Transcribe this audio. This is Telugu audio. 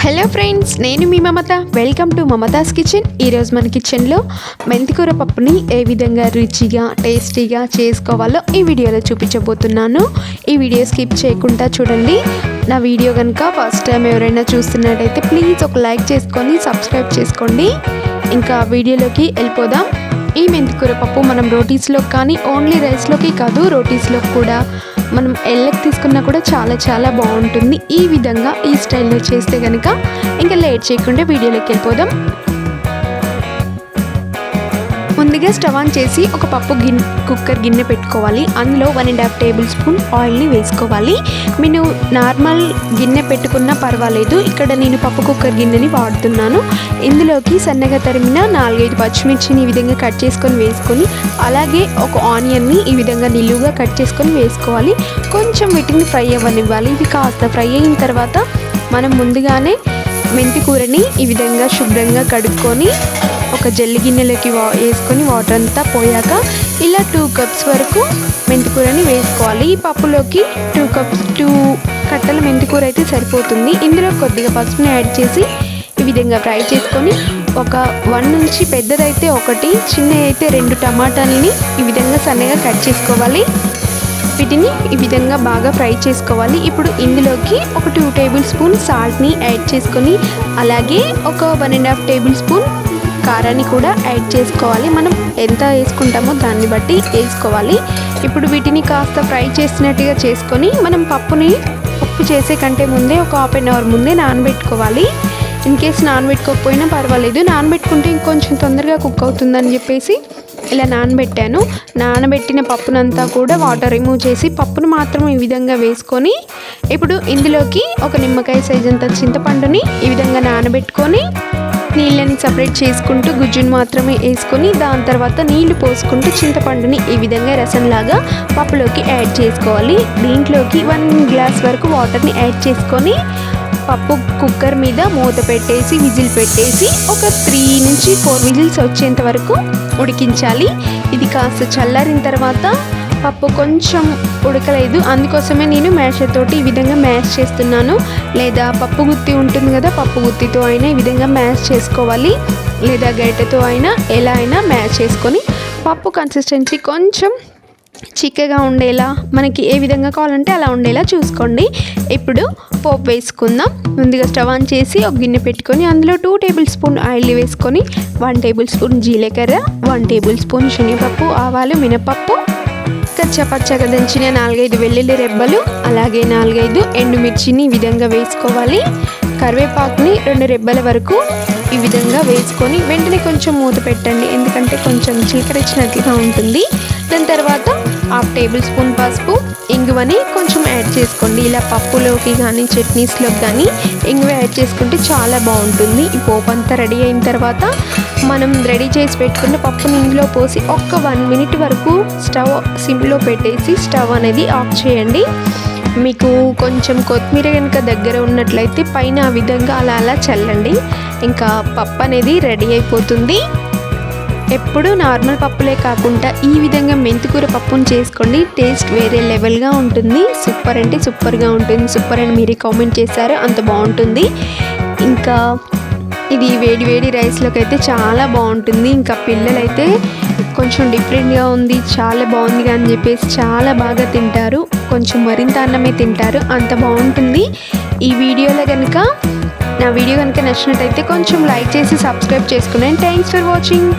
హలో ఫ్రెండ్స్ నేను మీ Mamata. Welcome to Mamata's kitchen. ఈరోజు మన కిచెన్లో మెంతికూర పప్పుని ఏ విధంగా రుచిగా టేస్టీగా చేసుకోవాలో ఈ వీడియోలో చూపించబోతున్నాను. ఈ వీడియో స్కిప్ చేయకుండా చూడండి. నా వీడియో కనుక ఫస్ట్ టైం ఎవరైనా చూస్తున్నట్టయితే ప్లీజ్ ఒక లైక్ చేసుకొని సబ్స్క్రైబ్ చేసుకోండి. ఇంకా వీడియోలోకి వెళ్ళిపోదాం. ఈ మెంతికూర పప్పు మనం రోటీస్లో కానీ ఓన్లీ రైస్లోకి కాదు రోటీస్లో కూడా మనం ఎల్లకి తీసుకున్నా కూడా చాలా చాలా బాగుంటుంది. ఈ విధంగా ఈ స్టైల్లో చేస్తే కనుక ఇంకా లేట్ చేయకుండా వీడియోలోకి వెళ్ళిపోదాం. ముందుగా స్టవ్ ఆన్ చేసి ఒక పప్పు గిన్నె కుక్కర్ గిన్నె పెట్టుకోవాలి. అందులో one and half tablespoon ఆయిల్ని వేసుకోవాలి. నేను నార్మల్ గిన్నె పెట్టుకున్నా పర్వాలేదు. ఇక్కడ నేను పప్పు కుక్కర్ గిన్నెని వాడుతున్నాను. ఇందులోకి సన్నగా తరిమిన నాలుగైదు పచ్చిమిర్చిని ఈ విధంగా కట్ చేసుకొని వేసుకొని అలాగే ఒక ఆనియన్ని ఈ విధంగా నిలువుగా కట్ చేసుకొని వేసుకోవాలి. కొంచెం వీటిని ఫ్రై అవ్వనివ్వాలి. ఇవి కాస్త ఫ్రై అయిన తర్వాత మనం ముందుగానే మెంతి కూరని ఈ విధంగా శుభ్రంగా కడుక్కొని ఒక జల్లి గిన్నెలోకి వా వేసుకొని వాటర్ అంతా పోయాక ఇలా టూ కప్స్ వరకు మెంతికూరని వేసుకోవాలి. ఈ పప్పులోకి టూ కప్స్ టూ కట్టల మెంతికూర అయితే సరిపోతుంది. ఇందులో కొద్దిగా పసుపుని యాడ్ చేసి ఈ విధంగా ఫ్రై చేసుకొని ఒక వన్ నుంచి పెద్దదైతే ఒకటి చిన్న అయితే రెండు టమాటాలని ఈ విధంగా సన్నగా కట్ చేసుకోవాలి. వీటిని ఈ విధంగా బాగా ఫ్రై చేసుకోవాలి. ఇప్పుడు ఇందులోకి ఒక టూ టేబుల్ స్పూన్ సాల్ట్ని యాడ్ చేసుకొని అలాగే ఒక one and half tablespoon కారాన్ని కూడా యాడ్ చేసుకోవాలి. మనం ఎంత వేసుకుంటామో దాన్ని బట్టి వేసుకోవాలి. ఇప్పుడు వీటిని కాస్త ఫ్రై చేసినట్టుగా చేసుకొని మనం పప్పుని పప్పు చేసే కంటే ముందే ఒక హాఫ్ అన్ అవర్ ముందే నానబెట్టుకోవాలి. ఇన్ కేస్ నానబెట్టుకోకపోయినా పర్వాలేదు. నానబెట్టుకుంటే ఇంకొంచెం తొందరగా కుక్ అవుతుందని చెప్పేసి ఇలా నానబెట్టాను. నానబెట్టిన పప్పునంతా కూడా వాటర్ రిమూవ్ చేసి పప్పును మాత్రం ఈ విధంగా వేసుకొని ఇప్పుడు ఇందులోకి ఒక నిమ్మకాయ సైజ్ అంత చింతపండుని ఈ విధంగా నానబెట్టుకొని నీళ్ళని సపరేట్ చేసుకుంటూ గుజ్జును మాత్రమే వేసుకొని దాని తర్వాత నీళ్ళు పోసుకుంటూ చింతపండుని ఈ విధంగా రసంలాగా పప్పులోకి యాడ్ చేసుకోవాలి. దీంట్లోకి వన్ గ్లాస్ వరకు వాటర్ని యాడ్ చేసుకొని పప్పు కుక్కర్ మీద మూత పెట్టేసి విజిల్ పెట్టేసి ఒక త్రీ నుంచి ఫోర్ విజిల్స్ వచ్చేంత వరకు ఉడికించాలి. ఇది కాస్త చల్లారిన తర్వాత పప్పు కొంచెం ఉడకలేదు. అందుకోసమే నేను మ్యాషర్ తోటి ఈ విధంగా మ్యాష్ చేస్తున్నాను. లేదా పప్పు గుత్తి ఉంటుంది కదా పప్పు గుత్తితో అయినా ఈ విధంగా మ్యాష్ చేసుకోవాలి. లేదా గరిటెతో అయినా ఎలా అయినా మ్యాష్ చేసుకొని పప్పు కన్సిస్టెన్సీ కొంచెం చిక్కగా ఉండేలా మనకి ఏ విధంగా కావాలంటే అలా ఉండేలా చూసుకోండి. ఇప్పుడు పోపు వేసుకుందాం. ముందుగా స్టవ్ ఆన్ చేసి ఒక గిన్నె పెట్టుకొని అందులో టూ టేబుల్ స్పూన్ ఆయిల్ వేసుకొని వన్ టేబుల్ స్పూన్ జీలకర్ర వన్ టేబుల్ స్పూన్ శనగపప్పు ఆవాలు మినపప్పు కచ్చపచ్చగా దంచిన నాలుగైదు వెల్లుల్లి రెబ్బలు అలాగే నాలుగైదు ఎండుమిర్చిని ఈ విధంగా వేసుకోవాలి. కరివేపాకుని రెండు రెబ్బల వరకు ఈ విధంగా వేసుకొని వెంటనే కొంచెం మూత పెట్టండి. ఎందుకంటే కొంచెం చిలకరించినట్లుగా ఉంటుంది. దాని తర్వాత హాఫ్ టేబుల్ స్పూన్ పసుపు ఇంగువని కొంచెం యాడ్ చేసుకోండి. ఇలా పప్పులోకి కానీ చట్నీస్లోకి కానీ ఇంగువ యాడ్ చేసుకుంటే చాలా బాగుంటుంది. ఈ పోపు అంతా రెడీ అయిన తర్వాత మనం రెడీ చేసి పెట్టుకున్న పప్పుని ఇందులో పోసి ఒక్క వన్ మినిట్ వరకు స్టవ్ సిమ్లో పెట్టేసి స్టవ్ అనేది ఆఫ్ చేయండి. మీకు కొంచెం కొత్తిమీర కనుక దగ్గర ఉన్నట్లయితే పైన ఆ విధంగా అలా అలా చల్లండి. ఇంకా పప్పు అనేది రెడీ అయిపోతుంది. ఎప్పుడు నార్మల్ పప్పులే కాకుండా ఈ విధంగా మెంతికూర పప్పును చేసుకోండి. టేస్ట్ వేరే లెవెల్గా ఉంటుంది. సూపర్ అంటే సూపర్గా ఉంటుంది. సూపర్ అని మీరే కామెంట్ చేశారు. అంత బాగుంటుంది. ఇంకా ఇది వేడి వేడి రైస్లోకి అయితే చాలా బాగుంటుంది. ఇంకా పిల్లలైతే కొంచెం డిఫరెంట్గా ఉంది. చాలా బాగుంది అని చెప్పేసి చాలా బాగా తింటారు. కొంచెం మరింత అన్నమే తింటారు. అంత బాగుంటుంది. ఈ వీడియోలో కనుక నా వీడియో కనుక నచ్చినట్టయితే కొంచెం లైక్ చేసి సబ్స్క్రైబ్ చేసుకున్నాను థ్యాంక్స్ ఫర్ వాచింగ్.